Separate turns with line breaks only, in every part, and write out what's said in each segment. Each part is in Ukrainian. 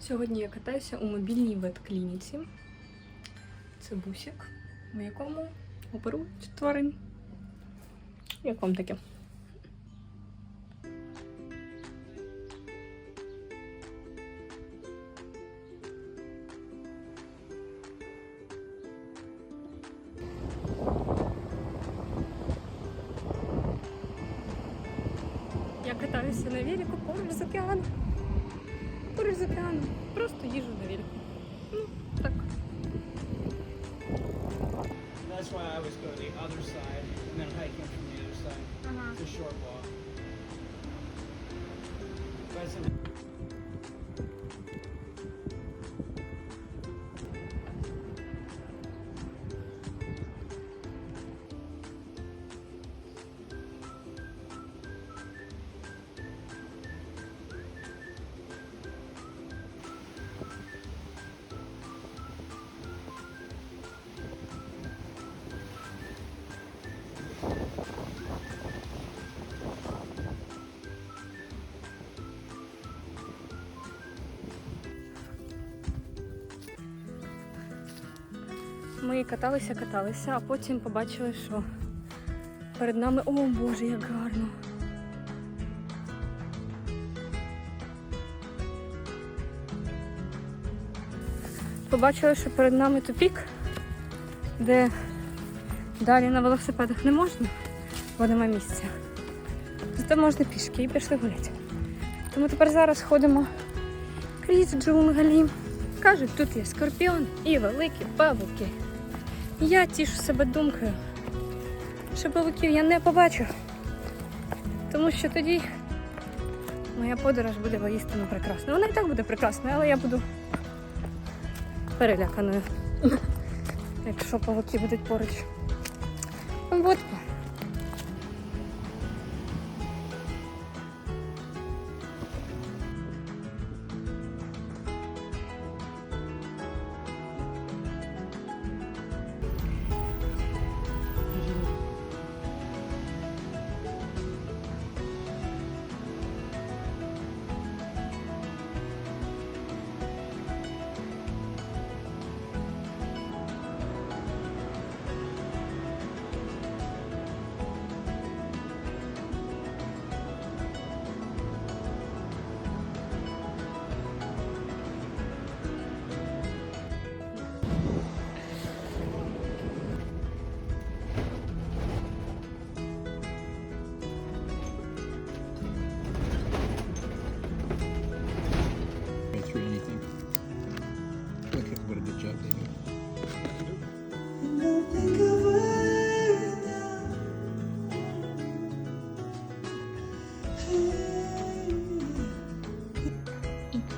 Сьогодні я катаюся у мобільній ветклініці. Це бусик, в якому оперують тварин. Як вам таке? Я катаюся на велику поруч з океаном. Поруч з океаном. Просто їжу на вільку. Ну, так.
That's why I always go to the other side and then hike in from the other side. It's a short walk. But it's an
Ми каталися, каталися, а потім побачили, що перед нами. О Боже, як гарно! Побачили, що перед нами тупік, де далі на велосипедах не можна, бо нема місця. Зате можна пішки і пішли гуляти. Тому тепер зараз ходимо крізь джунглі. Кажуть, тут є скорпіон і великі павуки. Я тішу себе думкою, що павуків я не побачу. Тому що тоді моя подорож буде воістину прекрасною. Вона і так буде прекрасною, але я буду переляканою, якщо павуки будуть поруч. От.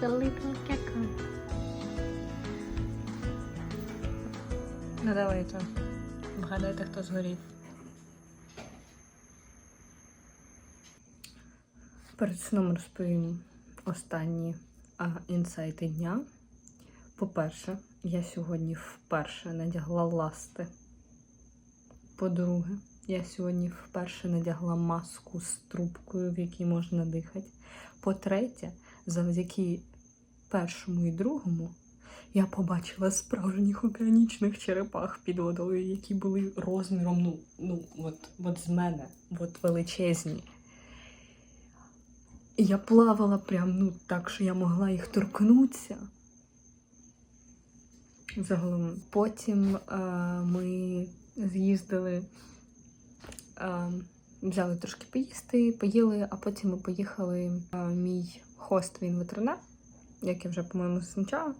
A
little gecko. Ну давайте. Вгадайте, хто згорів. Перед сном розповім останні а, інсайти дня. По-перше, я сьогодні вперше надягла ласти. По-друге, я сьогодні вперше надягла маску з трубкою, в якій можна дихати. По-третє, завдяки першому і другому я побачила справжніх океанічних черепах під водою, які були розміром, ну, ну от, от з мене, от величезні. Я плавала прям ну, так, що я могла їх торкнутися. Загалом. Потім е, ми з'їздили, е, взяли трошки поїсти, поїли, а потім ми поїхали. Е, мій хост він ветеринар, як я вже, по-моєму, зазначала.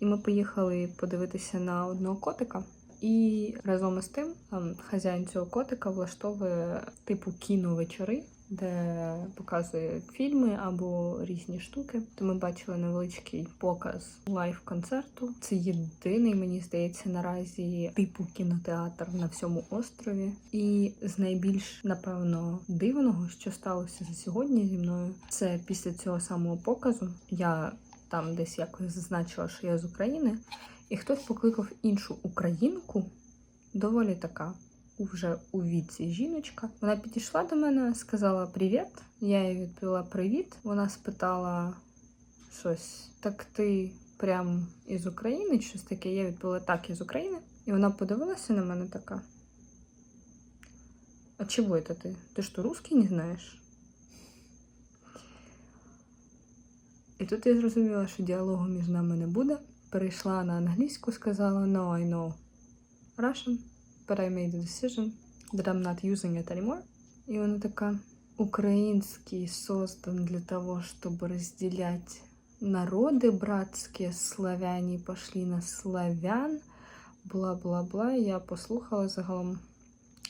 І ми поїхали подивитися на одного котика. І разом із тим ем, хазяїн цього котика влаштовує типу кіновечори, де показує фільми або різні штуки. То ми бачили невеличкий показ лайв-концерту. Це єдиний, мені здається, наразі типу кінотеатр на всьому острові. І з найбільш напевно дивного, що сталося за сьогодні зі мною, це після цього самого показу. Я там десь якось зазначила, що я з України, і хтось покликав іншу українку, доволі така вже у віці жіночка. Вона підійшла до мене, сказала привіт. Я їй відповіла привіт. Вона спитала, щось. Так ти прям із України, щось таке. Я відповіла так, із України. І вона подивилася на мене така. А чого это ти? Ти що, русский не знаєш? І тут я зрозуміла, що діалогу між нами не буде. Перейшла на англійську, сказала No, I know Russian, but I made a decision that I'm not using it anymore. І вона така: Український создан для того, щоб розділяти народи братські, славяні пошли на славян, бла-бла-бла. Я послухала загалом.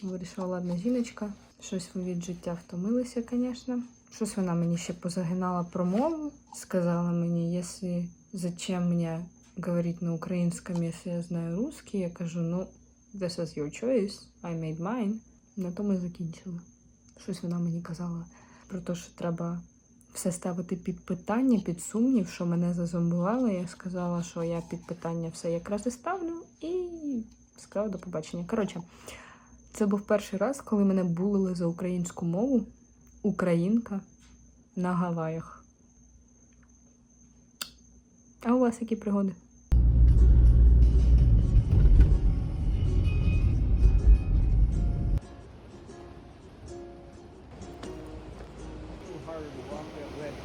Вирішила, ладно, жіночка. Щось від життя втомилися, звісно. Щось вона мені ще позагинала про мову. Сказала мені, якщо зачем мені говорити на українському, якщо я знаю русский, я кажу, ну, this is your choice, I made mine. На тому і закінчили. Щось вона мені казала про те, що треба все ставити під питання, під сумнів, що мене зазомбували. Я сказала, що я під питання все якраз і ставлю, і сказала до побачення. Коротше, це був перший раз, коли мене булили за українську мову. Українка на Гаваях. А у вас які пригоди?
A little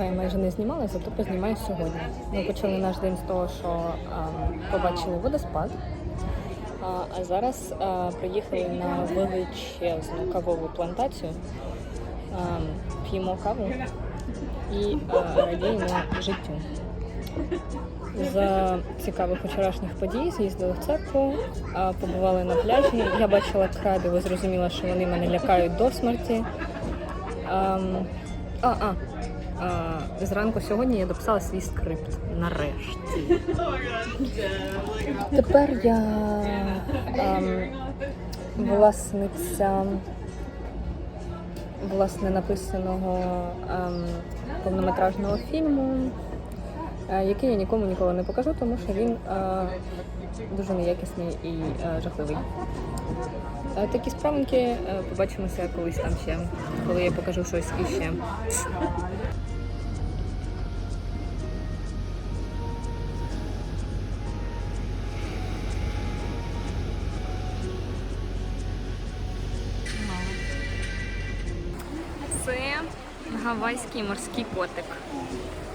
Вчора я майже не знімала, зато познімаю сьогодні. Ми почали наш день з того, що ем, побачили водоспад. А, а зараз е, приїхали на величезну кавову плантацію, ем, п'ємо каву і е, радіємо життю. За цікавих вчорашніх подій з'їздили в церкву, а, побували на пляжі. Я бачила крабів і зрозуміла, що вони мене лякають до смерті. Ем, а, а, а, зранку сьогодні я дописала свій скрипт. Нарешті. Тепер я ем, власниця власне написаного ем, повнометражного фільму, е, який я нікому ніколи не покажу, тому що він е, дуже неякісний і е, жахливий. Е, Такі справинки, е, побачимося колись там ще, коли я покажу щось іще. Гавайський морський котик.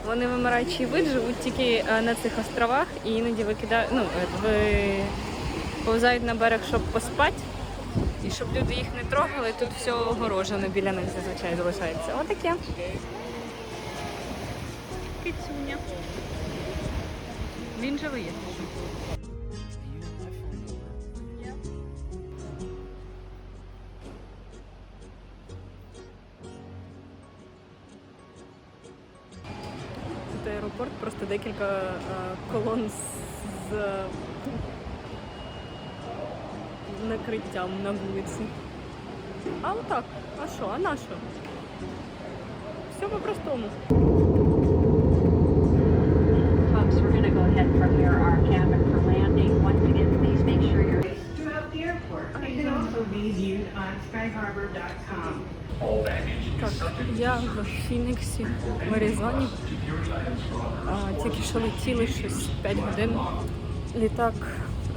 Вони вимираючий вид живуть тільки е, на цих островах і іноді викидають, ну, е, повзають на берег, щоб поспати. І щоб люди їх не трогали, тут все огорожено біля них зазвичай залишається. Отаке. Кицюня. Він живий. Е, колон з накриттям на вулиці. А отак. А що? А на? Все по-простому.
Folks, we're gonna go ahead from here. our cabin
Так, я в Фініксі, в Аризоні. А, тільки що летіли щось 5 годин. Літак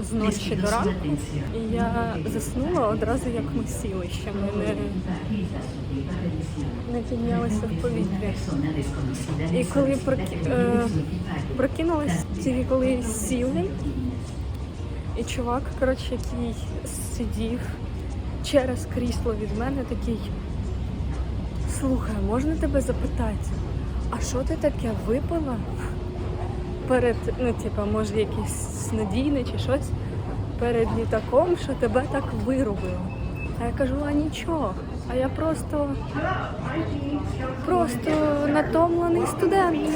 з ночі до ранку. І я заснула одразу, як ми сіли. Ще ми не, не піднялися в повітря. І коли проки... е, прокинулась, тільки коли сіли, і чувак, коротше, який сидів через крісло від мене, такий. Слухай, можна тебе запитати, а що ти таке випила? перед, ну, типа, може, якийсь снодійне чи щось перед літаком, що тебе так вирубило. А я кажу, а нічого. А я просто, просто натомлений студент.